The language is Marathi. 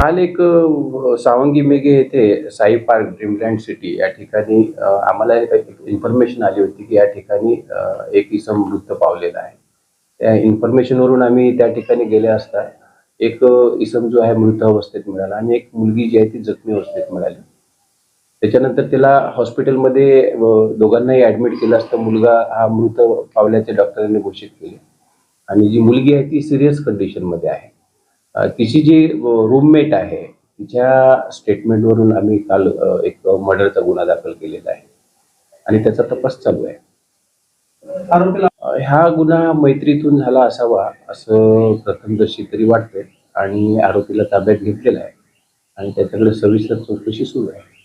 काल एक सावंगी मेघे येथे साई पार्क ड्रीमलँड सिटी या ठिकाणी आम्हाला इन्फॉर्मेशन आली होती की या ठिकाणी एक इसम मृत पावलेला आहे. त्या इन्फॉर्मेशनवरून आम्ही त्या ठिकाणी गेले असता एक इसम जो आहे मृत अवस्थेत मिळाला आणि एक मुलगी जी आहे ती जखमी अवस्थेत मिळाली. त्याच्यानंतर त्याला हॉस्पिटलमध्ये दोघांनाही ऍडमिट केलं असता मुलगा हा मृत पावल्याचे डॉक्टरांनी घोषित केले. आणि जी मुलगी आहे ती सिरियस कंडिशनमध्ये आहे. तिची जी रूममेट आहे तिच्या स्टेटमेंटवरून आम्ही काल एक मर्डरचा गुन्हा दाखल केलेला आहे. आणि त्याचा तपास चालू आहे. हा गुन्हा मैत्रीतून झाला असावा असं प्रथमदर्शी तरी वाटतंय. आणि आरोपीला ताब्यात घेतलेला आहे. आणि त्याच्याकडे सविस्तर चौकशी सुरू आहे.